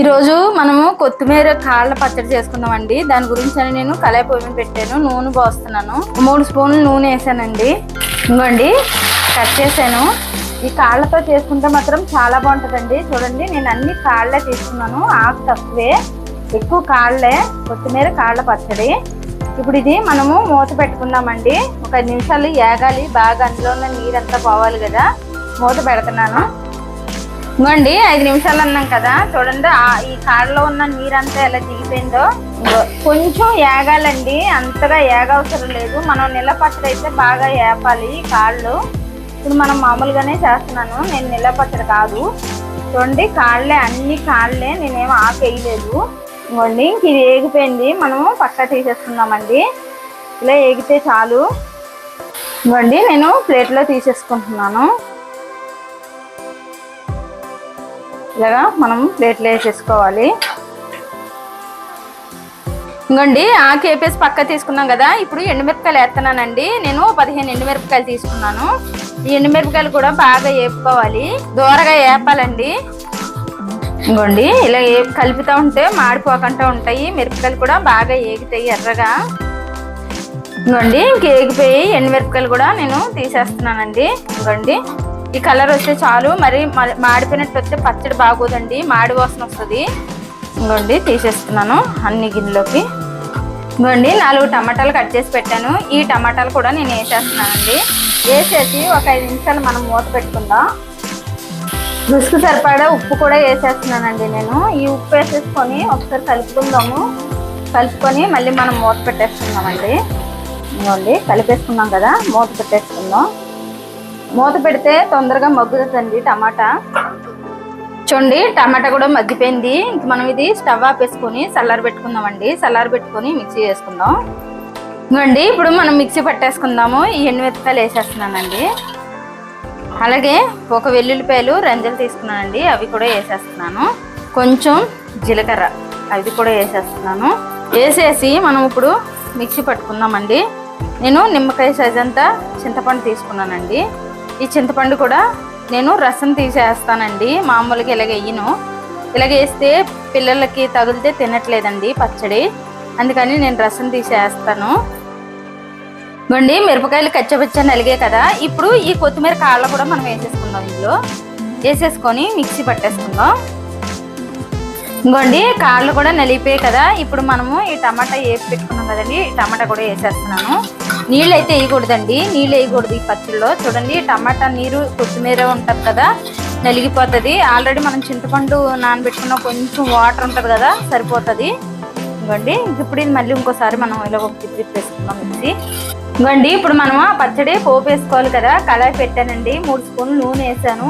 ఈరోజు మనము కొత్తిమీర కాళ్ళ పచ్చడి చేసుకుందామండి. దాని గురించి అని నేను కళాయి పొయ్యి పెట్టాను నూనె పోస్తున్నాను. మూడు స్పూన్లు నూనె వేసానండి. ఇంకోండి కట్ చేశాను. ఈ కాళ్ళతో చేసుకుంటే మాత్రం చాలా బాగుంటుందండి. చూడండి నేను అన్ని కాళ్ళే తీసుకున్నాను ఆకు తక్కువే. ఎక్కువ కాళ్ళే కొత్తిమీర కాళ్ళ పచ్చడి. ఇప్పుడు ఇది మనము మూత పెట్టుకుందామండి. ఒక ఐదు నిమిషాలు ఏగాలి బాగా అందులో ఉన్న నీరంతా పోవాలి కదా. మూత పెడుతున్నాను. ఇంకోండి ఐదు నిమిషాలు అన్నాం కదా. చూడండి ఈ కాడలో ఉన్న నీరంతా ఎలా దిగిపోయిందో. కొంచెం ఏగాలండి అంతగా ఏగవసరం లేదు. మనం నిలపచ్చడి అయితే బాగా ఏపాలి కాళ్ళు. ఇప్పుడు మనం మామూలుగానే చేస్తున్నాను నేను నిలపచ్చడి కాదు. చూడండి కాళ్ళే అన్ని కాళ్ళే నేనేం ఆపేయలేదు. ఇంకోండి ఇంక ఇది ఏగిపోయింది మనము పక్క తీసేసుకుందామండి. ఇలా ఏగితే చాలు. ఇంకోండి నేను ప్లేట్లో తీసేసుకుంటున్నాను. ఇలాగా మనం ప్లేట్లో వేసేసుకోవాలి. ఇంకోండి ఆకు వేపేసి పక్క తీసుకున్నాం కదా ఇప్పుడు ఎండుమిరపకాయలు వేస్తున్నానండి. నేను పదిహేను ఎండుమిరపకాయలు తీసుకున్నాను. ఈ ఎండుమిరపకాయలు కూడా బాగా వేపుకోవాలి దూరగా వేపాలండి ఇంకోండి ఇలా ఏ కలుపుతూ ఉంటే మాడిపోకుండా ఉంటాయి. మిరపకాయలు కూడా బాగా ఏగుతాయి ఎర్రగా. ఇంకోండి ఇంకేగిపోయి ఎండుమిరపకాయలు కూడా నేను తీసేస్తున్నానండి. ఇంకోండి ఈ కలర్ వస్తే చాలు. మరి మాడిపోయినట్టు వస్తే పచ్చడి బాగోదండి. మాడి వాసన వస్తుంది. ఇంకోండి తీసేస్తున్నాను అన్ని గిన్నెలోకి. ఇంకోండి నాలుగు టమాటాలు కట్ చేసి పెట్టాను. ఈ టమాటాలు కూడా నేను వేసేస్తున్నానండి. వేసేసి ఒక ఐదు నిమిషాలు మనం మూత పెట్టుకుందాం. రుసుకు సరిపడా ఉప్పు కూడా వేసేస్తున్నానండి నేను. ఈ ఉప్పు వేసేసుకొని ఒకసారి కలుపుకుందాము. కలుపుకొని మళ్ళీ మనం మూత పెట్టేసుకుందామండి. ఇంకోండి కలిపేసుకున్నాం కదా మూత పెట్టేసుకుందాం. మూత పెడితే తొందరగా మగ్గుతుందండి టమాటా. చూడండి టమాటా కూడా మగ్గిపోయింది. ఇంక మనం ఇది స్టవ్ ఆపేసుకొని చల్లారి పెట్టుకుందామండి. చల్లారి పెట్టుకొని మిక్సీ చేసుకుందాం. ఇంకోండి ఇప్పుడు మనం మిక్సీ పట్టేసుకుందాము. ఈ ఎండుమిరపకాయలు వేసేస్తున్నానండి. అలాగే ఒక వెల్లుల్లిపాయలు రంజలు తీసుకున్నానండి. అవి కూడా వేసేస్తున్నాను. కొంచెం జీలకర్ర అవి కూడా వేసేస్తున్నాను. వేసేసి మనం ఇప్పుడు మిక్సీ పట్టుకుందామండి. నేను నిమ్మకాయ సైజ్ అంతా చింతపండు తీసుకున్నానండి. ఈ చింతపండు కూడా నేను రసం తీసేస్తానండి. మామూలుగా ఇలాగ వేయను ఇలాగ వేస్తే పిల్లలకి తగిలితే తినట్లేదండి పచ్చడి. అందుకని నేను రసం తీసేస్తాను. ఇవ్వండి మిరపకాయలు కచ్చపచ్చ నలిగే కదా. ఇప్పుడు ఈ కొత్తిమీర కాళ్ళ కూడా మనం వేసేసుకుందాం ఇందులో. వేసేసుకొని మిక్సీ పట్టేసుకుందాం. ఇంకోండి కాళ్ళు కూడా నలిపే కదా. ఇప్పుడు మనము ఈ టమాటా వేసి పెట్టుకున్నాం కదండి ఈ టమాటా కూడా వేసేస్తున్నాను. నీళ్ళు అయితే వేయకూడదండి. నీళ్ళు వేయకూడదు ఈ పచ్చడిలో చూడండి టమాటా నీరు కొత్తిమీర ఉంటుంది కదా నలిగిపోతుంది. ఆల్రెడీ మనం చింతపండు నానబెట్టుకున్న కొంచెం వాటర్ ఉంటుంది కదా సరిపోతుంది. ఇంకోండి ఇప్పుడు ఇది మళ్ళీ ఇంకోసారి మనం ఇలా ఒక తిప్పి తిప్పేసుకుందాం మిక్సీ. ఇంకోండి ఇప్పుడు మనం ఆ పచ్చడి పోపు వేసుకోవాలి కదా. కళాయి పెట్టానండి. మూడు స్పూన్లు నూనె వేసాను.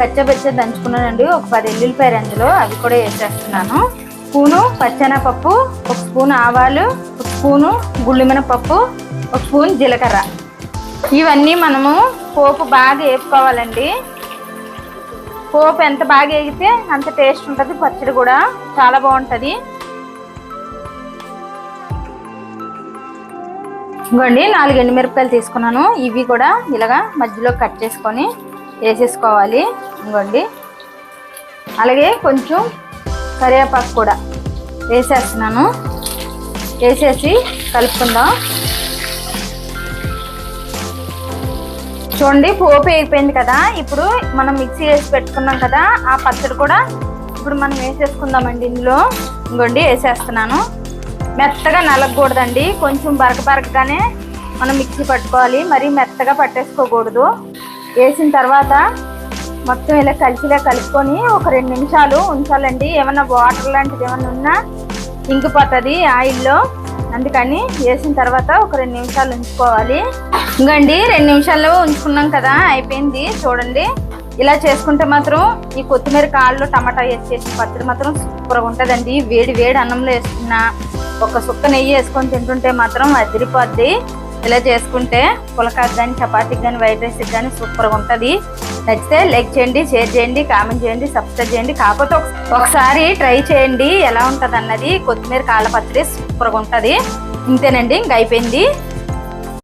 పచ్చపచ్చ దంచుకున్నానండి. ఒక పది ఎల్లుల్లిపాయ రెండులో అవి కూడా వేసేస్తున్నాను. స్పూను పచ్చనపప్పు ఒక స్పూన్ ఆవాలు ఒక స్పూను గుళ్ళిమినపప్పు ఒక స్పూన్ జీలకర్ర. ఇవన్నీ మనము పోపు బాగా వేపుకోవాలండి. పోపు ఎంత బాగా వేగితే అంత టేస్ట్ ఉంటుంది పచ్చడి కూడా చాలా బాగుంటుంది. ఇంకోండి నాలుగు ఎండుమిరపకాయలు తీసుకున్నాను. ఇవి కూడా ఇలాగా మధ్యలో కట్ చేసుకొని వేసేసుకోవాలి. ఇంకోండి అలాగే కొంచెం కరివేపాకు కూడా వేసేస్తున్నాను. వేసేసి కలుపుకుందాం. చూడండి పోపు అయిపోయింది కదా. ఇప్పుడు మనం మిక్సీ వేసి పెట్టుకున్నాం కదా ఆ పచ్చడి కూడా ఇప్పుడు మనం వేసేసుకుందామండి ఇందులో. ఇంకోండి వేసేస్తున్నాను. మెత్తగా నలగకూడదండి. కొంచెం బరక బరకగానే మనం మిక్సీ పట్టుకోవాలి. మరీ మెత్తగా పట్టేసుకోకూడదు. వేసిన తర్వాత మొత్తం ఇలా కలిసిలా కలుపుకొని ఒక రెండు నిమిషాలు ఉంచాలండి. ఏమన్నా వాటర్ లాంటిది ఏమన్నా ఉన్నా ఇంకిపోతుంది ఆయిల్లో. అందుకని వేసిన తర్వాత ఒక రెండు నిమిషాలు ఉంచుకోవాలి. ఇంకండి రెండు నిమిషాల్లో ఉంచుకున్నాం కదా అయిపోయింది. చూడండి ఇలా చేసుకుంటే మాత్రం ఈ కొత్తిమీర కాళ్ళు టమాటా వేసి చేసిన పచ్చడి మాత్రం సూపర్గా ఉంటుందండి. వేడి వేడి అన్నంలో వేసుకున్న ఒక సుక్క నెయ్యి వేసుకొని తింటుంటే మాత్రం అదిరిపోద్ది. ఇలా చేసుకుంటే పులకాకు కానీ చపాతీకి కానీ వైట్ రైస్కి కానీ సూపర్గా ఉంటుంది. నచ్చితే లైక్ చేయండి షేర్ చేయండి కామెంట్ చేయండి సబ్స్క్రైబ్ చేయండి. కాకపోతే ఒకసారి ట్రై చేయండి. ఎలా ఉంటుంది అన్నది కొత్తిమీర కాళ్ళ పచ్చడి సూపర్గా ఉంటుంది. ఇంతేనండి. ఇంక అయిపోయింది.